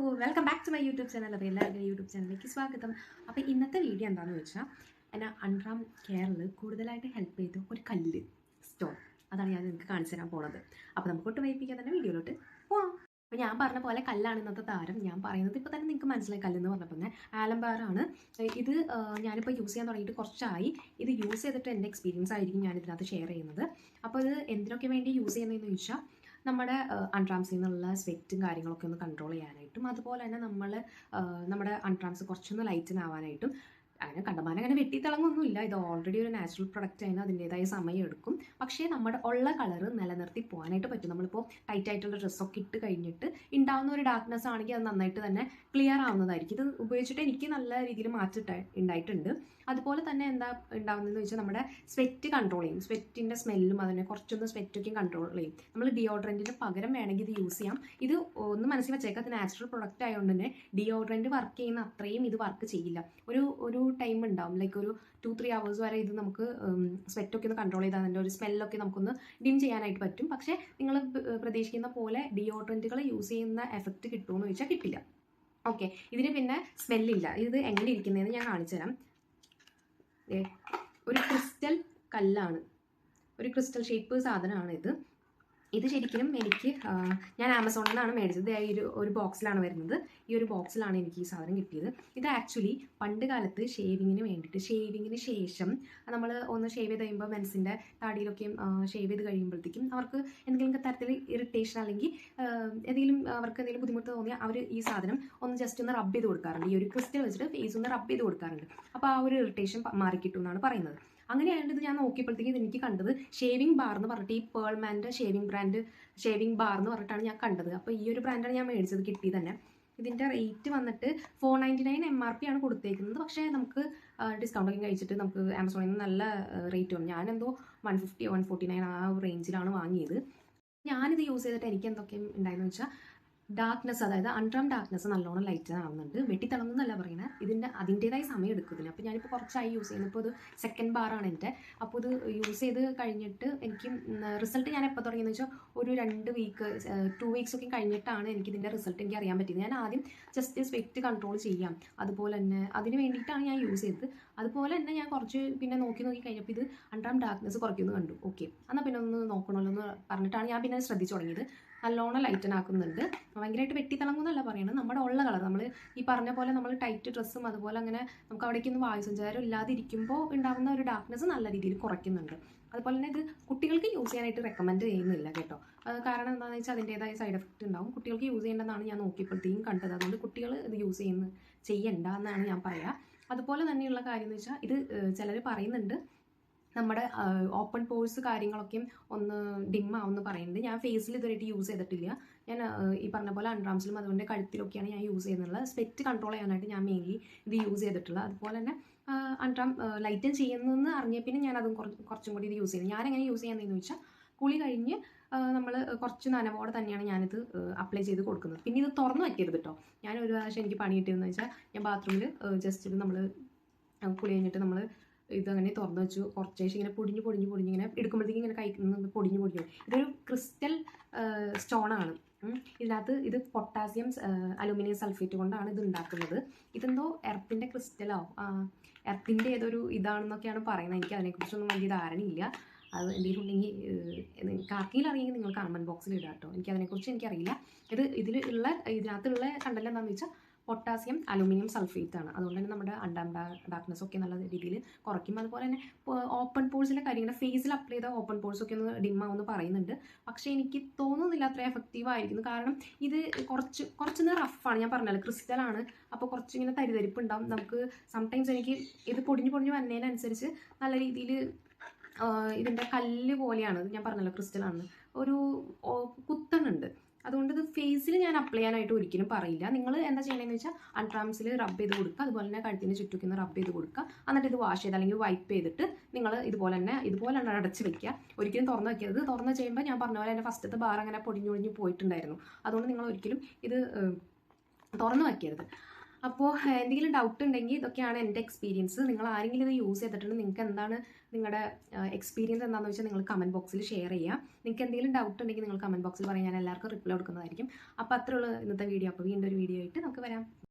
Welcome back to my YouTube channel അപ്പോൾ എല്ലാവരുടെയും YouTube ചാനലിലേക്ക് സ്വാഗതം. അപ്പോൾ ഇന്നത്തെ വീഡിയോ എന്താണെന്ന് വെച്ചാൽ എന്നെ അൺറാം കെയറിൽ കൂടുതലായിട്ട് ഹെൽപ്പ് ചെയ്ത ഒരു കല്ല് സ്റ്റോൺ അതാണ് ഞാൻ നിങ്ങൾക്ക് കാണിച്ചു തരാൻ പോണത്. അപ്പോൾ നമുക്ക് ഒട്ടും വൈപ്പിക്കാൻ തന്നെ വീഡിയോയിലോട്ട് പോവാം. അപ്പോൾ ഞാൻ പറഞ്ഞ പോലെ കല്ലാണ് ഇന്നത്തെ താരം. ഞാൻ പറയുന്നത് ഇപ്പോൾ തന്നെ നിങ്ങൾക്ക് മനസ്സിലായി കല്ലെന്ന് പറഞ്ഞപ്പോൾ തന്നെ ആലംബാറാണ് ഇത് ഞാനിപ്പോൾ യൂസ് ചെയ്യാൻ തുടങ്ങിയിട്ട് കുറച്ചായി. ഇത് യൂസ് ചെയ്തിട്ട് എന്റെ എക്സ്പീരിയൻസ് ആയിരിക്കും ഞാൻ ഇതിനകത്ത് ഷെയർ ചെയ്യുന്നത്. അപ്പോൾ ഇത് എന്തിനൊക്കെ വേണ്ടി യൂസ് ചെയ്യുന്നതെന്ന് ചോദിച്ചാൽ നമ്മുടെ അൺട്രാംസിൽ നിന്നുള്ള സ്വെറ്റും കാര്യങ്ങളൊക്കെ ഒന്ന് കൺട്രോൾ ചെയ്യാനായിട്ടും അതുപോലെ തന്നെ നമ്മൾ നമ്മുടെ അൺട്രാംസ് കുറച്ചൊന്ന് ലൈറ്റൻ ആവാനായിട്ടും അങ്ങനെ കണ്ടമാനം അങ്ങനെ വെട്ടിത്തിളങ്ങൊന്നുമില്ല. ഇത് ഓൾറെഡി ഒരു നാച്ചുറൽ പ്രൊഡക്റ്റ് ആയിരുന്നു. അതിന്റെതായ സമയം എടുക്കും. പക്ഷേ നമ്മുടെ ഉള്ള കളർ നിലനിർത്തി പോകാനായിട്ട് പറ്റും. നമ്മളിപ്പോൾ ടൈറ്റ് ആയിട്ടുള്ള ഡ്രസ്സൊക്കെ ഇട്ട് കഴിഞ്ഞിട്ട് ഉണ്ടാവുന്ന ഒരു ഡാർക്ക്നെസ് ആണെങ്കിൽ അത് നന്നായിട്ട് തന്നെ ക്ലിയർ ആവുന്നതായിരിക്കും. ഇത് ഉപയോഗിച്ചിട്ട് എനിക്ക് നല്ല രീതിയിൽ മാറ്റിട്ട് ഉണ്ടായിട്ടുണ്ട് അതുപോലെ തന്നെ എന്താ ഉണ്ടാവുന്നതെന്ന് വെച്ചാൽ നമ്മുടെ സ്വെറ്റ് കൺട്രോൾ ചെയ്യും. സ്വെറ്റിന്റെ സ്മെല്ലും അതിനെ കുറച്ചൊന്ന് സ്വെറ്റൊക്കെയും കൺട്രോൾ ചെയ്യും. നമ്മൾ ഡിയോഡ്രന്റിന് പകരം വേണമെങ്കിൽ ഇത് യൂസ് ചെയ്യാം. ഇത് ഒന്ന് മനസ്സിൽ വെച്ചേക്കാം. അത് നാച്ചുറൽ പ്രൊഡക്റ്റ് ആയതുകൊണ്ട് തന്നെ ഡിയോഡ്രന്റ് വർക്ക് ചെയ്യുന്ന അത്രയും ഇത് വർക്ക് ചെയ്യില്ല. ഒരു ഒരു ടൈം ഉണ്ടാവും. ലൈക്ക് ഒരു ടു ത്രീ അവേഴ്സ് വരെ ഇത് നമുക്ക് സ്വെറ്റൊക്കെ ഒന്ന് കൺട്രോൾ ചെയ്താൽ അതിന്റെ ഒരു സ്മെല്ലൊക്കെ നമുക്കൊന്ന് ഡിം ചെയ്യാനായിട്ട് പറ്റും. പക്ഷേ നിങ്ങൾ പ്രതീക്ഷിക്കുന്ന പോലെ ഡിയോഡ്രന്റുകൾ യൂസ് ചെയ്യുന്ന എഫക്റ്റ് കിട്ടുമെന്ന് ചോദിച്ചാൽ കിട്ടില്ല. ഓക്കെ ഇതിന് പിന്നെ സ്മെല്ലില്ല ഇത് എങ്ങനെ ഇരിക്കുന്നതെന്ന് ഞാൻ കാണിച്ചു തരാം. ഒരു ക്രിസ്റ്റൽ കല്ലാണ്. ഒരു ക്രിസ്റ്റൽ ഷേപ്പ് സാധനമാണ് ഇത് ഇത് ശരിക്കും എനിക്ക് ഞാൻ ആമസോണിൽ നിന്നാണ് മേടിച്ചത് ഈ ഒരു ഒരു ബോക്സിലാണ് വരുന്നത്. ഈ ഒരു ബോക്സിലാണ് എനിക്ക് ഈ സാധനം കിട്ടിയത്. ഇത് ആക്ച്വലി പണ്ട് കാലത്ത് ഷേവിങ്ങിന് വേണ്ടിയിട്ട് ഷേവിങ്ങിന് ശേഷം നമ്മൾ ഒന്ന് ഷേവ് ചെയ്ത് കഴിയുമ്പോൾ മെൻസിന്റെ താടിയിലൊക്കെയും ഷേവ് ചെയ്ത് കഴിയുമ്പോഴത്തേക്കും അവർക്ക് എന്തെങ്കിലും തരത്തിൽ ഇറിറ്റേഷൻ അല്ലെങ്കിൽ എന്തെങ്കിലും അവർക്ക് എന്തെങ്കിലും ബുദ്ധിമുട്ട് തോന്നിയാൽ അവർ ഈ സാധനം ഒന്ന് ജസ്റ്റ് ഒന്ന് റബ്ബ് ചെയ്ത് കൊടുക്കാറുണ്ട്. ഈ ഒരു ക്രിസ്റ്റൽ വെച്ചിട്ട് ഫേസ് ഒന്ന് റബ്ബ് ചെയ്ത് കൊടുക്കാറുണ്ട്. അപ്പോൾ ആ ഒരു ഇറിറ്റേഷൻ മാറിക്കിട്ടും എന്നാണ് പറയുന്നത്. അങ്ങനെയായത് ഞാൻ നോക്കിയപ്പോഴത്തേക്കും എനിക്ക് കണ്ടത് ഷേവിംഗ് ബാർ എന്ന് പറഞ്ഞിട്ട് ഈ പേൾമാന്റെ ഷേവിംഗ് ബ്രാൻഡ് ഷേവിംഗ് ബാർ എന്ന് പറഞ്ഞിട്ടാണ് ഞാൻ കണ്ടത്. അപ്പോൾ ഈ ഒരു ബ്രാൻഡാണ് ഞാൻ മേടിച്ചത് കിട്ടി തന്നെ. ഇതിന്റെ റേറ്റ് വന്നിട്ട് four ninety nine M R P ആണ് കൊടുത്തേക്കുന്നത്. പക്ഷേ നമുക്ക് ഡിസ്കൗണ്ട് ഒക്കെ കഴിച്ചിട്ട് നമുക്ക് ആമസോണിൽ നിന്ന് നല്ല റേറ്റ് വന്നു. ഞാനെന്തോ one fifty one forty nine ആ റേഞ്ചിലാണ് വാങ്ങിയത്. ഞാനിത് യൂസ് ചെയ്തിട്ട് എനിക്ക് എന്തൊക്കെ ഉണ്ടായെന്ന് വെച്ചാൽ ഡാർക്ക്നെസ് അതായത് അൺട്രം ഡാർക്ക്നെസ് നല്ലോണം ലൈറ്റ് ആവുന്നുണ്ട്. വെട്ടിത്തിളങ്ങുന്നല്ല പറയുന്നത് ഇതിന്റെ അതിന്റേതായ സമയം എടുക്കും ഇതിന് അപ്പോൾ ഞാനിപ്പോൾ കുറച്ചായി യൂസ് ചെയ്യുന്നത് ഇപ്പോൾ ഇത് സെക്കൻഡ് ബാറാണ് എന്റെ അപ്പോൾ ഇത് യൂസ് ചെയ്ത് കഴിഞ്ഞിട്ട് എനിക്ക് റിസൾട്ട് ഞാൻ എപ്പോൾ തുടങ്ങിയെന്ന് വെച്ചാൽ ഒരു രണ്ട് വീക്ക് ടു വീക്സ് ഒക്കെ കഴിഞ്ഞിട്ടാണ് എനിക്ക് ഇതിന്റെ റിസൾട്ട് എനിക്ക് അറിയാൻ പറ്റിയത്. ഞാൻ ആദ്യം ജസ്റ്റ് സ്വെറ്റ് കൺട്രോൾ ചെയ്യാം. അതുപോലെ തന്നെ അതിന് വേണ്ടിയിട്ടാണ് ഞാൻ യൂസ് ചെയ്തത്. അതുപോലെ തന്നെ ഞാൻ കുറച്ച് പിന്നെ നോക്കി നോക്കി കഴിഞ്ഞപ്പോൾ ഇത് അൺട്രം ഡാർക്ക്നെസ് കുറയ്ക്കുന്നത് കണ്ടു. ഓക്കെ എന്നാൽ പിന്നെ ഒന്ന് നോക്കണമല്ലോ എന്ന് പറഞ്ഞിട്ടാണ് ഞാൻ പിന്നെ ശ്രദ്ധിച്ചു തുടങ്ങിയത്. നല്ലോണം ലൈറ്റൻ ആക്കുന്നുണ്ട് ഭയങ്കരമായിട്ട് വെട്ടിത്തിളങ്ങുന്നല്ല പറയുന്നത് നമ്മുടെ ഉള്ള കളർ. നമ്മൾ ഈ പറഞ്ഞ പോലെ നമ്മൾ ടൈറ്റ് ഡ്രസ്സും അതുപോലെ അങ്ങനെ നമുക്ക് അവിടേക്കൊന്നും വായുസഞ്ചാരം ഇല്ലാതിരിക്കുമ്പോൾ ഉണ്ടാകുന്ന ഒരു ഡാർക്ക്നെസ് നല്ല രീതിയിൽ കുറയ്ക്കുന്നുണ്ട്. അതുപോലെ തന്നെ ഇത് കുട്ടികൾക്ക് യൂസ് ചെയ്യാനായിട്ട് റെക്കമെൻഡ് ചെയ്യുന്നില്ല കേട്ടോ. കാരണം എന്താണെന്ന് വെച്ചാൽ അതിന്റേതായ സൈഡ് എഫക്റ്റ് ഉണ്ടാവും. കുട്ടികൾക്ക് യൂസ് ചെയ്യേണ്ടതാണ് ഞാൻ നോക്കിയപ്പോഴത്തേക്കും കണ്ടത്. അതുകൊണ്ട് കുട്ടികൾ ഇത് യൂസ് ചെയ്യുന്ന ചെയ്യണ്ട എന്നാണ് ഞാൻ പറയുക അതുപോലെ തന്നെയുള്ള കാര്യം എന്ന് വെച്ചാൽ ഇത് ചിലർ പറയുന്നുണ്ട്. നമ്മുടെ ഓപ്പൺ പോഴ്സ് കാര്യങ്ങളൊക്കെയും ഒന്ന് ഡിം ആവുമെന്ന് പറയുന്നുണ്ട്. ഞാൻ ഫേസിൽ ഇതുവരെയായിട്ട് യൂസ് ചെയ്തിട്ടില്ല. ഞാൻ ഈ പറഞ്ഞ പോലെ അൺഡ്രാംസിലും അതുകൊണ്ട് കഴുത്തിലൊക്കെയാണ് ഞാൻ യൂസ് ചെയ്യുന്നുള്ളത്. സ്പെറ്റ് കൺട്രോൾ ചെയ്യാനായിട്ട് ഞാൻ മെയിൻലി ഇത് യൂസ് ചെയ്തിട്ടുള്ളത്. അതുപോലെ തന്നെ അൺഡ്രാം ലൈറ്റൻ ചെയ്യുന്നതെന്ന് അറിഞ്ഞ പിന്നെ ഞാൻ അതും കുറച്ച് കൂടി ഇത് യൂസ് ചെയ്യുന്നത് ഞാനെങ്ങനെ യൂസ് ചെയ്യുന്നതെന്ന് വെച്ചാൽ കുളി കഴിഞ്ഞ് നമ്മൾ കുറച്ച് നനവോടെ തന്നെയാണ് ഞാനിത് അപ്ലൈ ചെയ്ത് കൊടുക്കുന്നത്. പിന്നെ ഇത് തുറന്ന് വയ്ക്കരുത് കേട്ടോ ഞാൻ ഒരു പ്രാവശ്യം എനിക്ക് പണി കിട്ടിയതെന്ന് വെച്ചാൽ ഞാൻ ബാത്റൂമിൽ ജസ്റ്റ് ഇത് നമ്മൾ കുളി കഴിഞ്ഞിട്ട് നമ്മൾ ഇതങ്ങനെ തുറന്ന് വെച്ചു കുറച്ച് ശേഷം ഇങ്ങനെ പൊടിഞ്ഞ് പൊടിഞ്ഞ് പൊടിഞ്ഞ് ഇങ്ങനെ എടുക്കുമ്പോഴത്തേക്കും ഇങ്ങനെ കഴിക്കുന്ന പൊടിഞ്ഞ് പൊടിഞ്ഞു ഇതൊരു ക്രിസ്റ്റൽ സ്റ്റോണാണ് ഇതിനകത്ത് ഇത് പൊട്ടാസ്യം അലുമിനിയം സൾഫേറ്റ് കൊണ്ടാണ് ഇത് ഉണ്ടാക്കുന്നത്. ഇതെന്തോ എർത്തിന്റെ ക്രിസ്റ്റലോ എർത്തിന്റെ ഏതൊരു ഇതാണെന്നൊക്കെയാണ് പറയുന്നത്. എനിക്ക് അതിനെക്കുറിച്ചൊന്നും വലിയ ധാരണയില്ല. അത് എന്തെങ്കിലും ഉണ്ടെങ്കിൽ കാർക്കിയിൽ അറിയെങ്കിൽ നിങ്ങൾ കമന്റ് ബോക്സിൽ ഇടാം കേട്ടോ എനിക്ക് അതിനെക്കുറിച്ച് എനിക്കറിയില്ല. ഇത് ഇതിൽ ഉള്ള ഇതിനകത്തുള്ള കണ്ടല്ലോ എന്താണെന്ന് വെച്ചാൽ പൊട്ടാസ്യം അലുമിനിയം സൾഫേറ്റ് ആണ്. അതുകൊണ്ട് തന്നെ നമ്മുടെ അണ്ടാം ഡാർക്ക്നെസ് ഒക്കെ നല്ല രീതിയിൽ കുറയ്ക്കും. അതുപോലെ തന്നെ ഓപ്പൺ പോൾസിലെ കാര്യങ്ങൾ ഫേസിൽ അപ്ലൈ ചെയ്ത ഓപ്പൺ പോൾസ് ഒക്കെ ഒന്ന് ഡിം ആവുമെന്ന് പറയുന്നുണ്ട്. പക്ഷേ എനിക്ക് തോന്നുന്നില്ല അത്ര എഫക്റ്റീവ് ആയിരിക്കുന്നു. കാരണം ഇത് കുറച്ച് കുറച്ചൊന്ന് റഫാണ് ഞാൻ പറഞ്ഞല്ലോ. ക്രിസ്റ്റലാണ് അപ്പോൾ കുറച്ചിങ്ങനെ തരിതരിപ്പ് ഉണ്ടാവും നമുക്ക് സംടൈംസ് എനിക്ക് ഇത് പൊടിഞ്ഞ് പൊടിഞ്ഞ് വന്നതിനനുസരിച്ച് നല്ല രീതിയിൽ ഇതിന്റെ കല്ല് പോലെയാണ്. ഞാൻ പറഞ്ഞല്ലോ ക്രിസ്റ്റലാണ് ഒരു കുത്തണുണ്ട്. അതുകൊണ്ട് ഇത് ഫേസിൽ ഞാൻ അപ്ലൈ ചെയ്യാനായിട്ട് ഒരിക്കലും പറയില്ല. നിങ്ങൾ എന്താ ചെയ്യണമെന്ന് വെച്ചാൽ അൺട്രാംസിൽ റബ്ബ് ചെയ്ത് കൊടുക്കുക അതുപോലെ തന്നെ കഴുത്തിന് ചുറ്റുക്കുന്ന റബ്ബ് ചെയ്ത് കൊടുക്കുക എന്നിട്ട് ഇത് വാഷ് ചെയ്ത് അല്ലെങ്കിൽ വൈപ്പ് ചെയ്തിട്ട് നിങ്ങൾ ഇതുപോലെ തന്നെ ഇതുപോലെ തന്നെ അടച്ച് വെക്കുക ഒരിക്കലും തുറന്ന് വെക്കരുത് തുറന്ന് ചെയ്യുമ്പോൾ ഞാൻ പറഞ്ഞ പോലെ എന്റെ ഫസ്റ്റത്തെ ബാർ അങ്ങനെ പൊടിഞ്ഞൊടിഞ്ഞ് പോയിട്ടുണ്ടായിരുന്നു. അതുകൊണ്ട് നിങ്ങൾ ഒരിക്കലും ഇത് തുറന്ന് വെക്കരുത്. അപ്പോൾ എന്തെങ്കിലും ഡൗട്ട് ഉണ്ടെങ്കിൽ ഇതൊക്കെയാണ് എന്റെ എക്സ്പീരിയൻസ് നിങ്ങൾ ആരെങ്കിലും ഇത് യൂസ് ചെയ്തിട്ടുണ്ട് നിങ്ങൾക്ക് എന്താണ് നിങ്ങളുടെ എക്സ്പീരിയൻസ് എന്താണെന്ന് വെച്ചാൽ നിങ്ങൾ കമന്റ് ബോക്സിൽ ഷെയർ ചെയ്യുക. നിങ്ങൾക്ക് എന്തെങ്കിലും ഡൗട്ട് ഉണ്ടെങ്കിൽ നിങ്ങൾ കമന്റ് ബോക്സിൽ പറയാൻ ഞാൻ എല്ലാവർക്കും റിപ്ലൈ കൊടുക്കുന്നതായിരിക്കും. അപ്പോൾ അത്രയുള്ള ഇന്നത്തെ വീഡിയോ അപ്പോൾ വീണ്ടും ഒരു വീഡിയോ ആയിട്ട് നമുക്ക് വരാം.